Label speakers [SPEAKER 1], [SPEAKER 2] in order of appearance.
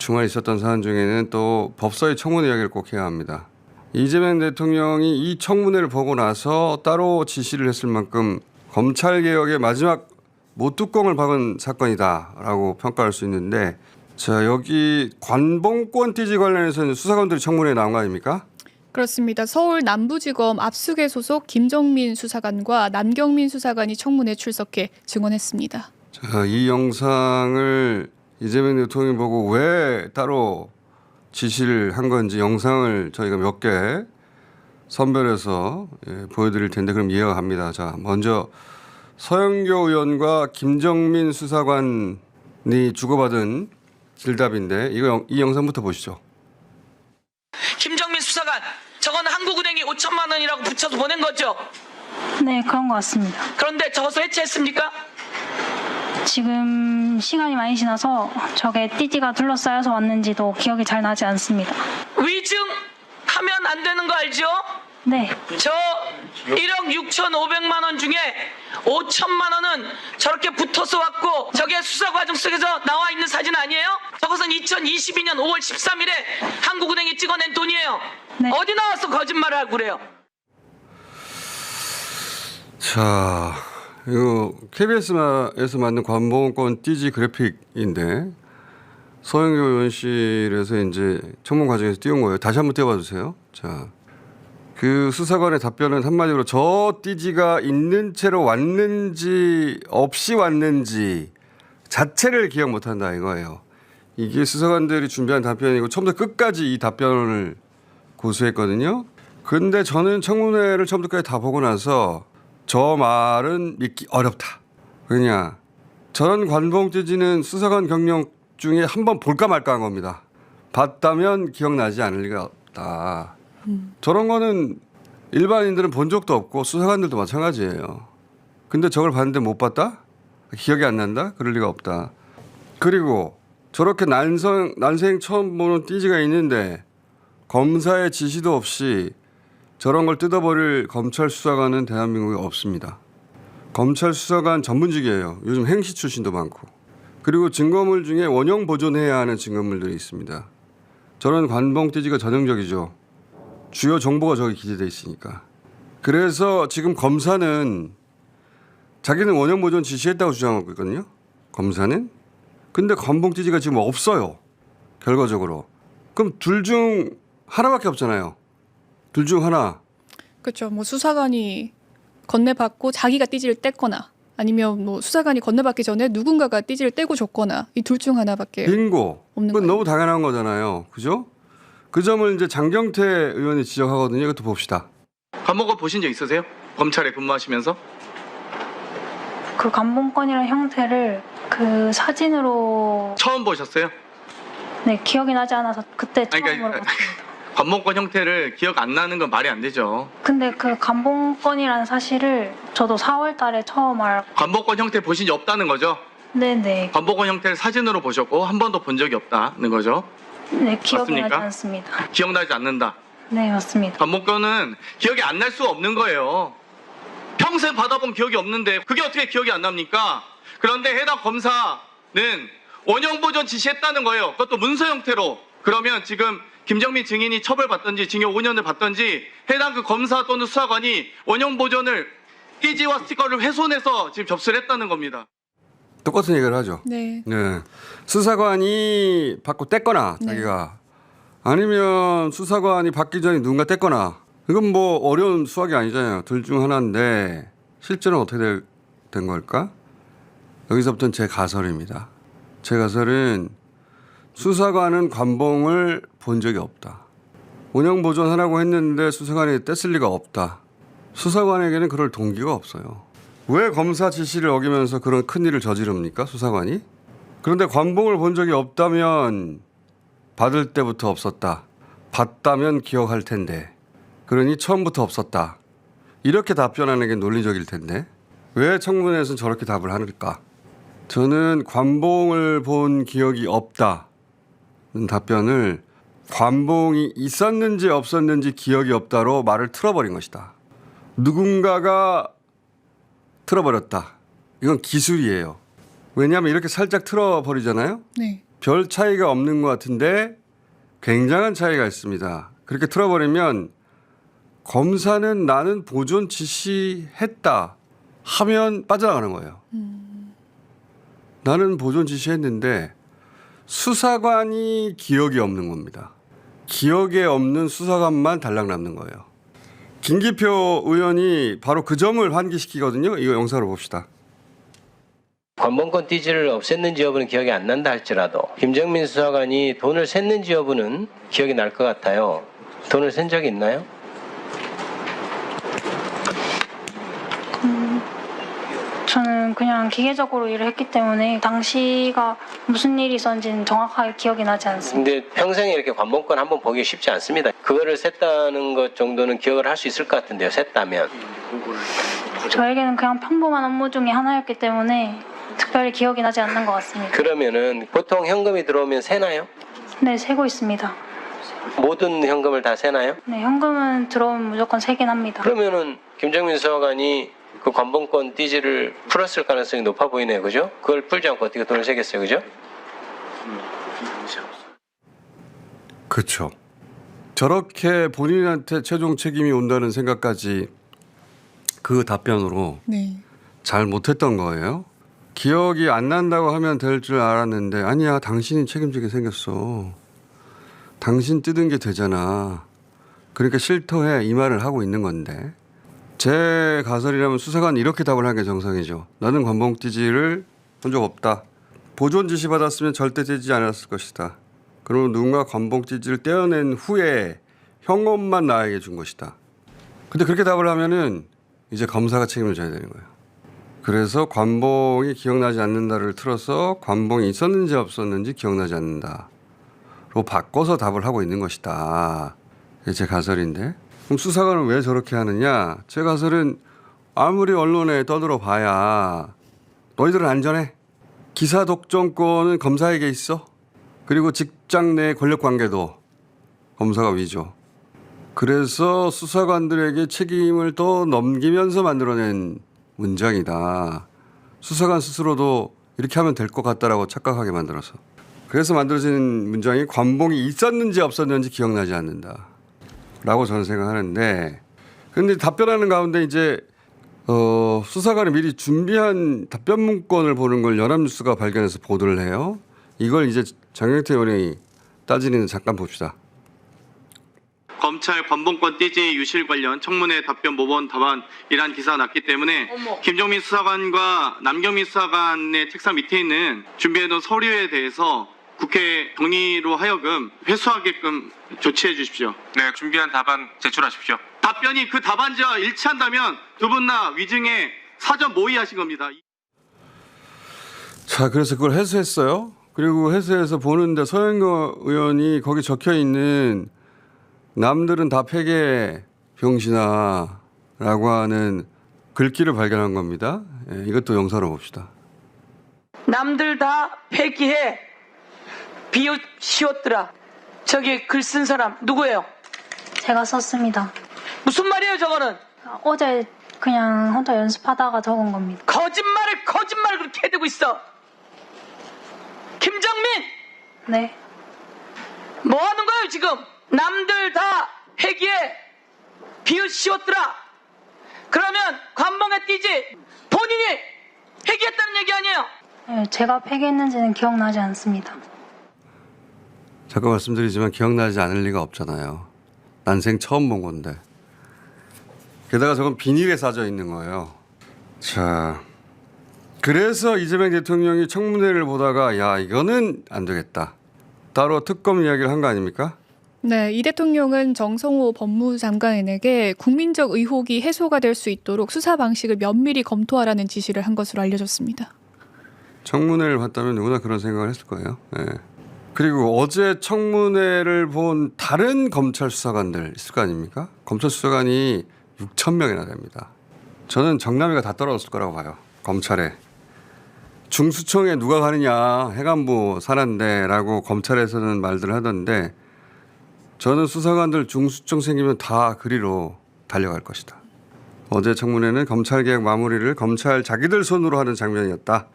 [SPEAKER 1] 주말에 있었던 사안 중에는 또 법사위 청문회 이야기를 꼭 해야 합니다. 이재명 대통령이 이 청문회를 보고 나서 따로 지시를 했을 만큼 검찰 개혁의 마지막 못뚜껑을 박은 사건이다라고 평가할 수 있는데 자 여기 관봉권 띠지 관련해서는 수사관들이 청문회에 나온 거 아닙니까?
[SPEAKER 2] 그렇습니다. 서울 남부지검 압수계 소속 김정민 수사관과 남경민 수사관이 청문회 출석해 증언했습니다.
[SPEAKER 1] 자, 이 영상을 이재명 대통령이 보고 왜 따로 지시를 한 건지 영상을 저희가 몇 개 선별해서 예, 보여드릴 텐데 그럼 이해가 갑니다. 자, 먼저 서영교 의원과 김정민 수사관이 주고받은 질답인데 이거 영- 이 영상부터 보시죠.
[SPEAKER 3] 김정민 수사관 저건 한국은행이 5천만 원이라고 붙여서 보낸 거죠.
[SPEAKER 4] 네, 그런 것 같습니다.
[SPEAKER 3] 그런데 적어서 해체했습니까?
[SPEAKER 4] 지금 시간이 많이 지나서 저게 띠지가 둘러싸여서 왔는지도 기억이 잘 나지 않습니다.
[SPEAKER 3] 위증하면 안 되는 거 알죠?
[SPEAKER 4] 네,
[SPEAKER 3] 저 1억 6천5백만 원 중에 5천만 원은 저렇게 붙어서 왔고 저게 수사 과정 속에서 나와 있는 사진 아니에요? 저것은 2022년 5월 13일에 한국은행이 찍어낸 돈이에요.
[SPEAKER 4] 네.
[SPEAKER 3] 어디 나와서 거짓말을 하고 그래요?
[SPEAKER 1] 자, 이거 KBS에서 만든 관봉권 띠지 그래픽인데 서영교 의원실에서 이제 청문 과정에서 띄운 거예요. 다시 한번 띄워봐 주세요. 자, 그 수사관의 답변은 한마디로 저 띠지가 있는 채로 왔는지 없이 왔는지 자체를 기억 못한다 이거예요. 이게 수사관들이 준비한 답변이고 처음부터 끝까지 이 답변을 고수했거든요. 근데 저는 청문회를 처음부터 끝까지 다 보고 나서 저 말은 믿기 어렵다. 왜냐? 저런 관봉 띠지는 수사관 경력 중에 한 번 볼까 말까 한 겁니다. 봤다면 기억나지 않을 리가 없다. 저런 거는 일반인들은 본 적도 없고 수사관들도 마찬가지예요. 근데 저걸 봤는데 못 봤다? 기억이 안 난다? 그럴 리가 없다. 그리고 저렇게 난생, 난생 처음 보는 띠지가 있는데 검사의 지시도 없이 저런 걸 뜯어버릴 검찰 수사관은 대한민국에 없습니다. 검찰 수사관 전문직이에요. 요즘 행시 출신도 많고. 그리고 증거물 중에 원형 보존해야 하는 증거물들이 있습니다. 저런 관봉띠지가 전형적이죠. 주요 정보가 저기 기재돼 있으니까. 그래서 지금 검사는 자기는 원형 보존 지시했다고 주장하고 있거든요. 검사는. 근데 관봉띠지가 지금 없어요. 결과적으로. 그럼 둘 중 하나밖에 없잖아요. 둘 중 하나.
[SPEAKER 2] 그렇죠. 뭐 수사관이 건네받고 자기가 띠지를 뗐거나 아니면 뭐 수사관이 건네받기 전에 누군가가 띠지를 떼고 줬거나 이 둘 중 하나밖에
[SPEAKER 1] 빙고.
[SPEAKER 2] 없는
[SPEAKER 1] 그건
[SPEAKER 2] 거예요.
[SPEAKER 1] 너무 당연한 거잖아요. 그죠? 그 점을 이제 장경태 의원이 지적하거든요. 이것도 봅시다.
[SPEAKER 5] 감옥을 보신 적 있으세요? 검찰에 근무하시면서?
[SPEAKER 4] 그 감봉권이라는 형태를 그 사진으로
[SPEAKER 5] 처음 보셨어요?
[SPEAKER 4] 네 기억이 나지 않아서 그때
[SPEAKER 5] 아니,
[SPEAKER 4] 처음으로
[SPEAKER 5] 그러니까
[SPEAKER 4] 봤습니다.
[SPEAKER 5] 관목권 형태를 기억 안 나는 건 말이 안 되죠.
[SPEAKER 4] 근데 그 감봉권이라는 사실을 저도 4월 달에 처음 알.
[SPEAKER 5] 관목권 형태 보신 적 없다는 거죠?
[SPEAKER 4] 네네.
[SPEAKER 5] 관목권 형태를 사진으로 보셨고 한 번도 본 적이 없다는 거죠?
[SPEAKER 4] 네 기억이 나지
[SPEAKER 5] 맞습니까?
[SPEAKER 4] 않습니다.
[SPEAKER 5] 기억나지 않는다.
[SPEAKER 4] 네 맞습니다.
[SPEAKER 5] 관목권은 기억이 안 날 수 없는 거예요. 평생 받아본 기억이 없는데 그게 어떻게 기억이 안 납니까? 그런데 해당 검사는 원형 보존 지시했다는 거예요. 그것도 문서 형태로. 그러면 지금 김정민 증인이 처벌받던지 징역 5년을 받던지 해당 그 검사 또는 수사관이 원형 보존을 띠지와 스티커를 훼손해서 지금 접수를 했다는 겁니다.
[SPEAKER 1] 똑같은 얘기를 하죠.
[SPEAKER 2] 네.
[SPEAKER 1] 네. 수사관이 받고 뗐거나
[SPEAKER 2] 네.
[SPEAKER 1] 자기가 아니면 수사관이 받기 전에 누군가 뗐거나 이건 뭐 어려운 수학이 아니잖아요. 둘 중 하나인데 실제는 어떻게 될- 된 걸까? 여기서부터는 제 가설입니다. 제 가설은 수사관은 관봉을 본 적이 없다. 운영 보존하라고 했는데 수사관이 뗐을 리가 없다. 수사관에게는 그럴 동기가 없어요. 왜 검사 지시를 어기면서 그런 큰 일을 저지릅니까? 수사관이? 그런데 관봉을 본 적이 없다면 받을 때부터 없었다. 봤다면 기억할 텐데. 그러니 처음부터 없었다. 이렇게 답변하는 게 논리적일 텐데. 왜 청문회에서는 저렇게 답을 하는가? 저는 관봉을 본 기억이 없다는 답변을 관봉이 있었는지 없었는지 기억이 없다로 말을 틀어버린 것이다. 누군가가 틀어버렸다. 이건 기술이에요. 왜냐하면 이렇게 살짝 틀어버리잖아요.
[SPEAKER 2] 네.
[SPEAKER 1] 별 차이가 없는 것 같은데 굉장한 차이가 있습니다. 그렇게 틀어버리면 검사는 나는 보존 지시했다 하면 빠져나가는 거예요. 나는 보존 지시했는데 수사관이 기억이 없는 겁니다. 기억에 없는 수사관만 달랑 남는 거예요. 김기표 의원이 바로 그 점을 환기시키거든요. 이거 영상으로 봅시다.
[SPEAKER 6] 관본권 띠지를 없앴는지 여부는 기억이 안 난다 할지라도 김정민 수사관이 돈을 샜는지 여부는 기억이 날 것 같아요. 돈을 센 적이 있나요?
[SPEAKER 4] 저는 그냥 기계적으로 일을 했기 때문에 당시가 무슨 일이 있었는지는 정확하게 기억이 나지 않습니다.
[SPEAKER 6] 근데 평생에 이렇게 관본권 한 번 보기 쉽지 않습니다. 그거를 셌다는 것 정도는 기억을 할 수 있을 것 같은데요. 셌다면.
[SPEAKER 4] 저에게는 그냥 평범한 업무 중에 하나였기 때문에 특별히 기억이 나지 않는 것 같습니다.
[SPEAKER 6] 그러면은 보통 현금이 들어오면 세나요?
[SPEAKER 4] 네, 세고 있습니다.
[SPEAKER 6] 모든 현금을 다 세나요?
[SPEAKER 4] 네, 현금은 들어오면 무조건 세긴 합니다.
[SPEAKER 6] 그러면은 김정민 수사관이 그 관본권 띠지를 풀었을 가능성이 높아 보이네요. 그죠? 그걸 풀지 않고 어떻게 돈을 세겠어요. 그죠?
[SPEAKER 1] 그렇죠. 저렇게 본인한테 최종 책임이 온다는 생각까지 그 답변으로
[SPEAKER 2] 네.
[SPEAKER 1] 잘 못했던 거예요. 기억이 안 난다고 하면 될 줄 알았는데 아니야 당신이 책임지게 생겼어. 당신 뜯은 게 되잖아. 그러니까 실토해 이 말을 하고 있는 건데 제 가설이라면 수사관 이렇게 답을 하는 게 정상이죠. 나는 관봉띠지를 본적 없다. 보존 지시 받았으면 절대 떼지 않았을 것이다. 그러면 누군가 관봉띠지를 떼어낸 후에 현금만 나에게 준 것이다. 근데 그렇게 답을 하면은 이제 검사가 책임을 져야 되는 거예요. 그래서 관봉이 기억나지 않는다를 틀어서 관봉이 있었는지 없었는지 기억나지 않는다로 바꿔서 답을 하고 있는 것이다. 제 가설인데 그럼 수사관은 왜 저렇게 하느냐? 제 가설은 아무리 언론에 떠들어 봐야 너희들은 안전해. 기사 독점권은 검사에게 있어. 그리고 직장 내 권력 관계도 검사가 위죠. 그래서 수사관들에게 책임을 더 넘기면서 만들어낸 문장이다. 수사관 스스로도 이렇게 하면 될 것 같다라고 착각하게 만들어서. 그래서 만들어진 문장이 관봉이 있었는지 없었는지 기억나지 않는다. 라고 저는 생각하는데 근데 답변하는 가운데 이제 어, 수사관이 미리 준비한 답변 문건을 보는 걸 연합뉴스가 발견해서 보도를 해요. 이걸 이제 장영태 의원이 따지는 잠깐 봅시다.
[SPEAKER 5] 검찰 관본권 띠지 유실 관련 청문회 답변 모범 답안이란 기사가 났기 때문에
[SPEAKER 3] 어머.
[SPEAKER 5] 김종민 수사관과 남경민 수사관의 책상 밑에 있는 준비해놓은 서류에 대해서 국회 경위로 하여금 회수하게끔 조치해 주십시오.
[SPEAKER 7] 네, 준비한 답안 제출하십시오.
[SPEAKER 5] 답변이 그 답안지와 일치한다면 두 분 다 위증에 사전 모의하신 겁니다.
[SPEAKER 1] 자, 그래서 그걸 해수했어요. 그리고 해수해서 보는데 서영거 의원이 거기 적혀 있는 남들은 다 폐계 병신아라고 하는 글귀를 발견한 겁니다. 예, 이것도 영상으로 봅시다.
[SPEAKER 3] 남들 다 폐기해 비웃시었더라. 저기 글 쓴 사람 누구예요?
[SPEAKER 4] 제가 썼습니다.
[SPEAKER 3] 무슨 말이에요 저거는?
[SPEAKER 4] 어제 그냥 혼자 연습하다가 적은 겁니다.
[SPEAKER 3] 거짓말을 거짓말을 그렇게 해대고 있어. 김정민
[SPEAKER 4] 네.
[SPEAKER 3] 뭐 하는 거예요 지금? 남들 다 회기에 비웃시었더라. 그러면 관봉에 띄지 본인이 회기했다는 얘기 아니에요?
[SPEAKER 4] 네, 제가 폐기했는지는 기억나지 않습니다.
[SPEAKER 1] 잠깐 말씀드리지만 기억나지 않을 리가 없잖아요. 난생 처음 본 건데. 게다가 저건 비닐에 싸져 있는 거예요. 자, 그래서 이재명 대통령이 청문회를 보다가 야 이거는 안 되겠다. 따로 특검 이야기를 한 거 아닙니까?
[SPEAKER 2] 네, 이 대통령은 정성호 법무장관에게 국민적 의혹이 해소가 될 수 있도록 수사 방식을 면밀히 검토하라는 지시를 한 것으로 알려졌습니다.
[SPEAKER 1] 청문회를 봤다면 누구나 그런 생각을 했을 거예요. 예. 그리고 어제 청문회를 본 다른 검찰 수사관들 있을 거 아닙니까? 검찰 수사관이 6천 명이나 됩니다. 저는 정남이가 다 떨어졌을 거라고 봐요. 검찰에 중수청에 누가 가느냐 해관부 산한데라고 검찰에서는 말들 하던데 저는 수사관들 중수청 생기면 다 그리로 달려갈 것이다. 어제 청문회는 검찰 개혁 마무리를 검찰 자기들 손으로 하는 장면이었다.